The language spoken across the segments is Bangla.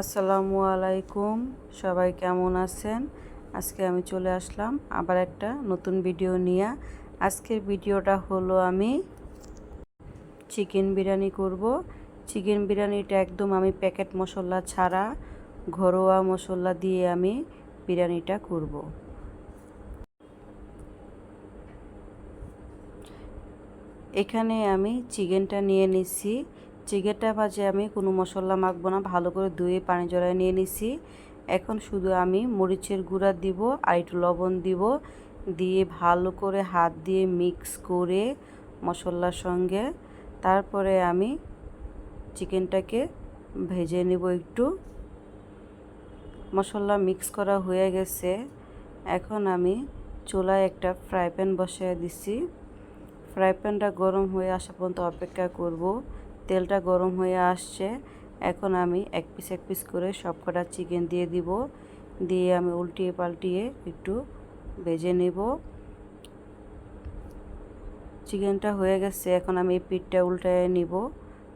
আসসালামু আলাইকুম, সবাই কেমন আছেন? আজকে আমি চলে আসলাম আবার একটা নতুন ভিডিও নিয়ে। আজকের ভিডিওটা হলো আমি চিকেন বিরিয়ানি করব। চিকেন বিরিয়ানিটা একদম আমি প্যাকেট মশলা ছাড়া, ঘরোয়া মশলা দিয়ে আমি বিরিয়ানিটা করব। এখানে আমি চিকেনটা নিয়ে নিছি। চিকেনটা ভাজে আমি কোনো মশলা মাখবো না, ভালো করে ধুয়ে পানি জড়ায় নিয়ে নিছি। এখন শুধু আমি মরিচের গুঁড়া দিব, আর একটু লবণ দিব, দিয়ে ভালো করে হাত দিয়ে মিক্স করে মশলার সঙ্গে তারপরে আমি চিকেনটাকে ভেজে নেব একটু। মশলা মিক্স করা হয়ে গেছে। এখন আমি চুলায় একটা ফ্রাই প্যান বসিয়ে দিছি। ফ্রাই প্যানটা গরম হয়ে আসা পর্যন্ত অপেক্ষা করব। তেলটা গরম হয়ে আসছে। এখন আমি এক পিস এক পিস করে সব কটা চিকেন দিয়ে দিব। দিয়ে আমি উল্টিয়ে পাল্টিয়ে একটু ভেজে নেব। চিকেনটা হয়ে গেছে, এখন আমি এই পিঠটা উল্টায় নিব।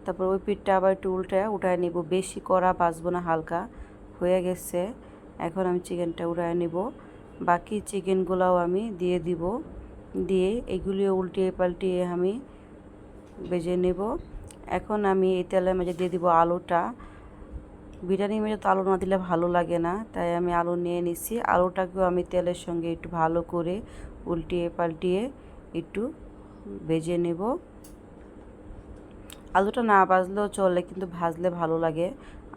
তারপর ওই পিঠটা আবার একটু উল্টায় উঠায় নিব। বেশি কড়া বাজবো না, হালকা হয়ে গেছে। এখন আমি চিকেনটা উঠায় নিব। বাকি চিকেনগুলোও আমি দিয়ে দিব। দিয়ে এগুলিও উল্টিয়ে পাল্টিয়ে আমি বেজে নেব। এখন আমি এই তেলের মাঝে দিয়ে দিব আলুটা। বিরিয়ানির মাঝে তো আলু না দিলে ভালো লাগে না, তাই আমি আলু নিয়ে নিছি আলুটাকেও আমি তেলের সঙ্গে একটু ভালো করে উল্টিয়ে পাল্টিয়ে একটু ভেজে নেব। আলুটা না ভাজলেও চলে, কিন্তু ভাজলে ভালো লাগে।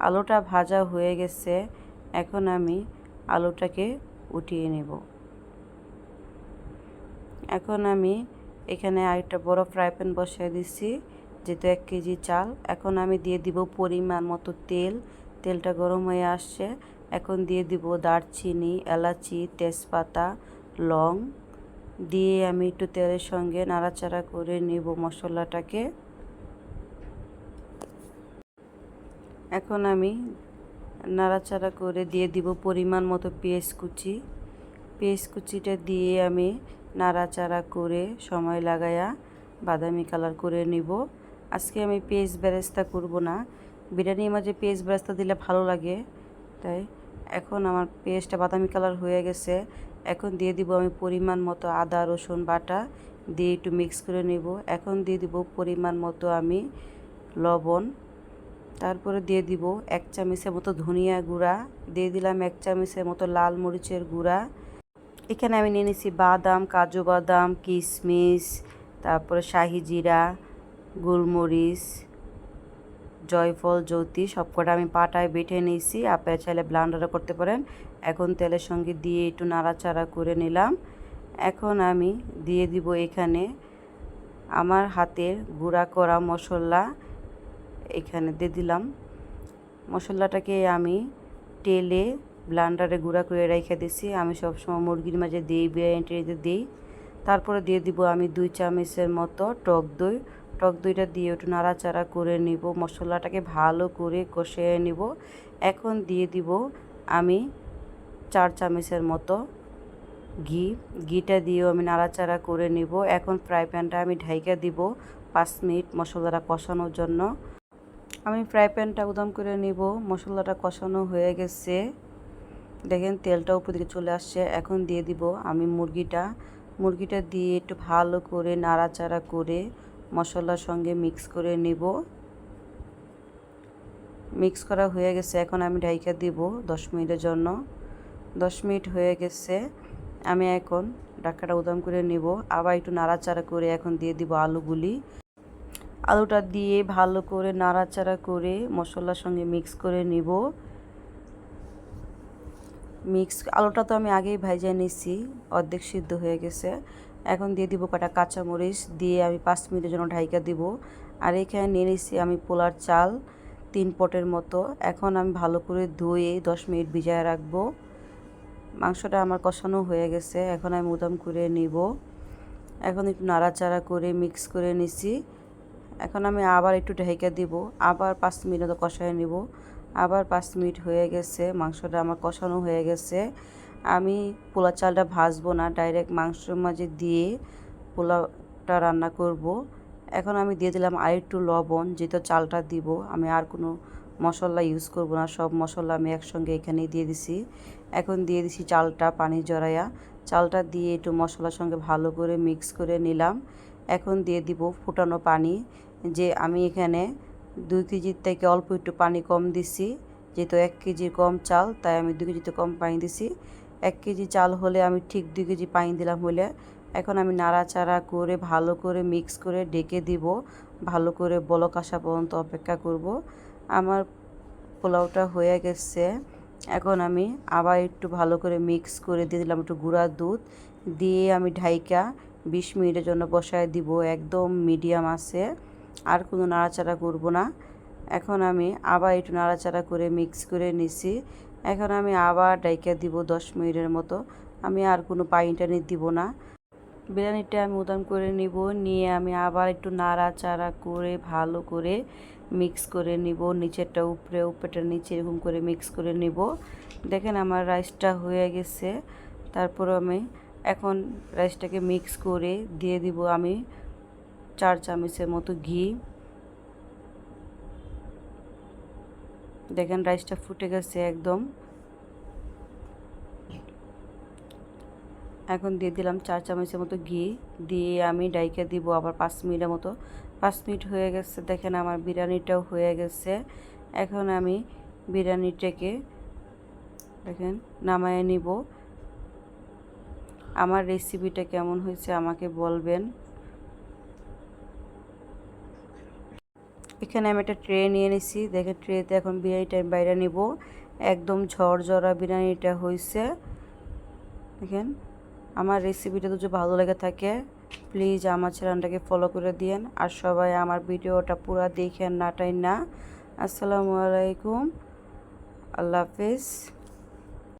আলুটা ভাজা হয়ে গেছে, এখন আমি আলুটাকে উঠিয়ে নেব। এখন আমি এখানে আরেকটা বড় ফ্রাই প্যান বসিয়ে দিচ্ছি। যেহেতু এক কেজি চাল, এখন আমি দিয়ে দিব পরিমাণ মতো তেল। তেলটা গরম হয়ে আসছে। এখন দিয়ে দিব দারচিনি, এলাচি, তেজপাতা, লং। দিয়ে আমি একটু তেলের সঙ্গে নাড়াচাড়া করে নেব মশলাটাকে। এখন আমি নাড়াচাড়া করে দিয়ে দিব পরিমাণ মতো পেঁয়াজ কুচি। পেঁয়াজ কুচিটা দিয়ে আমি নাড়াচাড়া করে সময় লাগায়া বাদামি কালার করে নিব। আজকে আমি পেঁয়াজ বেরেস্তা করব না। বিরিয়ানির মাঝে পেঁয়াজ বেরেস্তা দিলে ভালো লাগে। তাই এখন আমার পেঁয়াজটা বাদামি কালার হয়ে গেছে। এখন দিয়ে দিব আমি পরিমাণ মতো আদা, রসুন, বাটা। দিয়ে একটু মিক্স করে নেব। এখন দিয়ে দিব পরিমাণ মতো আমি লবণ। তারপরে দিয়ে দিব এক চামচের মতো ধনিয়া গুঁড়া। দিয়ে দিলাম এক চামচের মতো লাল মরিচের গুঁড়া। এখানে আমি নিয়ে নিছি বাদাম, কাজু বাদাম, কিশমিশ, তারপরে শাহি জিরা। গোলমরিচ, জয়ফল, জ্যোতি, সবকটা আমি পাটায় বেটে নিয়েছি। আপনারা চাইলে ব্লান্ডারও করতে পারেন। এখন তেলের সঙ্গে দিয়ে একটু নাড়াচাড়া করে নিলাম। এখন আমি দিয়ে দিব এখানে আমার হাতের গুঁড়া করা মশলা। এখানে দিয়ে দিলাম। মশলাটাকে আমি তেলে ব্লান্ডারে গুঁড়া করে রেখে দিছি আমি সবসময় মুরগির মাঝে দিই বিরিয়ানিতে দিই। তারপরে দিয়ে দিব আমি দুই চামচের মতো টক দই। টক দইটা দিয়ে একটু নাড়াচাড়া করে নিব। মশলাটাকে ভালো করে কষিয়ে নিব। এখন দিয়ে দিব আমি চার চামচের মতো ঘি। ঘিটা দিয়েও আমি নাড়াচাড়া করে নিব। এখন ফ্রাই প্যানটা আমি ঢাইকা দিব পাঁচ মিনিট মশলাটা কষানোর জন্য। আমি ফ্রাই প্যানটা উদম করে নিব। মশলাটা কষানো হয়ে গেছে। দেখেন তেলটা উপর দিকে চলে আসছে। এখন দিয়ে দিব আমি মুরগিটা। মুরগিটা দিয়ে একটু ভালো করে নাড়াচাড়া করে মশলার সঙ্গে মিক্স করে নিব। মিক্স করা হয়ে গেছে, এখন আমি ঢাইকা দিব দশ মিনিটের জন্য। দশ মিনিট হয়ে গেছে, আমি এখন ডাক্কাটা উদম করে নিব। আবার একটু নাড়াচাড়া করে এখন দিয়ে দিব আলুগুলি। আলুটা দিয়ে ভালো করে নাড়াচাড়া করে মশলার সঙ্গে মিক্স করে নিব। মিক্স আলুটা তো আমি আগেই ভাইজা নিছি অর্ধেক সিদ্ধ হয়ে গেছে। এখন দিয়ে দিব কটা কাঁচামরিচ, দিয়ে আমি পাঁচ মিনিটের জন্য ঢাইকা দিব। আর এখানে নিয়ে নিছি আমি পোলার চাল তিন পটের মতো। এখন আমি ভালো করে ধুয়ে দশ মিনিট ভিজায় রাখব। মাংসটা আমার কষানো হয়ে গেছে, এখন আমি উদাম করে নিব। এখন একটু নাড়াচাড়া করে মিক্স করে নিছি। এখন আমি আবার একটু ঢেকে দিব, আবার পাঁচ মিনিট কষায় নিব। আবার পাঁচ মিনিট হয়ে গেছে, মাংসটা আমার কষানো হয়ে গেছে। আমি পোলা চালটা ভাজবো না ডাইরেক্ট মাংসের মাঝে দিয়ে পোলাওটা রান্না করব। এখন আমি দিয়ে দিলাম আর একটু লবণ, যেহেতু চালটা দিব, আমি আর কোনো মশলা ইউজ করব না, সব মশলা আমি একসঙ্গে এখানেই দিয়ে দিছি। এখন দিয়ে দিছি চালটা পানি জড়াইয়া। চালটা দিয়ে একটু মশলার সঙ্গে ভালো করে মিক্স করে নিলাম। এখন দিয়ে দিব ফুটানো পানি, যে আমি এখানে দুই কেজির থেকে অল্প একটু পানি কম দিছি, যেহেতু এক কেজির কম চাল, তাই আমি দুই কেজিতে কম পানি দিছি। এক কেজি চাল হলে আমি ঠিক দুই কেজি পানি দিলাম হলে এখন আমি নাড়াচাড়া করে ভালো করে মিক্স করে ডেকে দিব, ভালো করে বলক আসা পর্যন্ত অপেক্ষা করব। আমার পোলাওটা হয়ে গেছে। এখন আমি আবার একটু ভালো করে মিক্স করে দিয়ে দিলাম একটু গুঁড়া দুধ। দিয়ে আমি ঢাইকা বিশ মিনিটের জন্য বসায় দিব, একদম মিডিয়াম আছে, আর কোনো নাড়াচাড়া করব না। এখন আমি আবার একটু নাড়াচাড়া করে মিক্স করে নিছি। এখন আমি আবার ডাইকা দিব দশ মিনিটের মতো। আমি আর কোনো পানি টানি দিব না। বিরিয়ানিটা আমি উদান করে নিব, নিয়ে আমি আবার একটু নাড়াচাড়া করে, ভালো করে মিক্স করে নিব। নিচেরটা উপরে, উপরেটা নিচে এরকম করে মিক্স করে নিব। দেখেন আমার রাইসটা হয়ে গেছে। তারপর আমি এখন রাইসটাকে মিক্স করে দিয়ে দিব আমি চার চামচের মতো ঘি। দেখেন রাইসটা ফুটে গেছে একদম। এখন দিয়ে দিলাম চার চামচের মতো ঘি, দিয়ে আমি ডাইকে দিব আবার পাঁচ মিনিটের মতো। পাঁচ মিনিট হয়ে গেছে, দেখেন আমার বিরিয়ানিটাও হয়ে গেছে। এখন আমি বিরিয়ানিটাকে, দেখেন, নামায় নিব। আমার রেসিপিটা কেমন হয়েছে আমাকে বলবেন। এখানে আমি একটা ট্রে নিয়ে নিছি। দেখে ট্রেতে এখন বিরিয়ানিটা আমি বাইরে নিব। একদম ঝরঝরা বিরিয়ানিটা হয়েছে দেখেন, আমার রেসিপিটা যদি ভালো লেগে থাকে প্লিজ আমার চ্যানেলটাকে ফলো করে দিয়েন। আর সবাই আমার ভিডিওটা পুরো দেখেন নাটাই না আসসালামু আলাইকুম। আল্লাহ হাফিজ।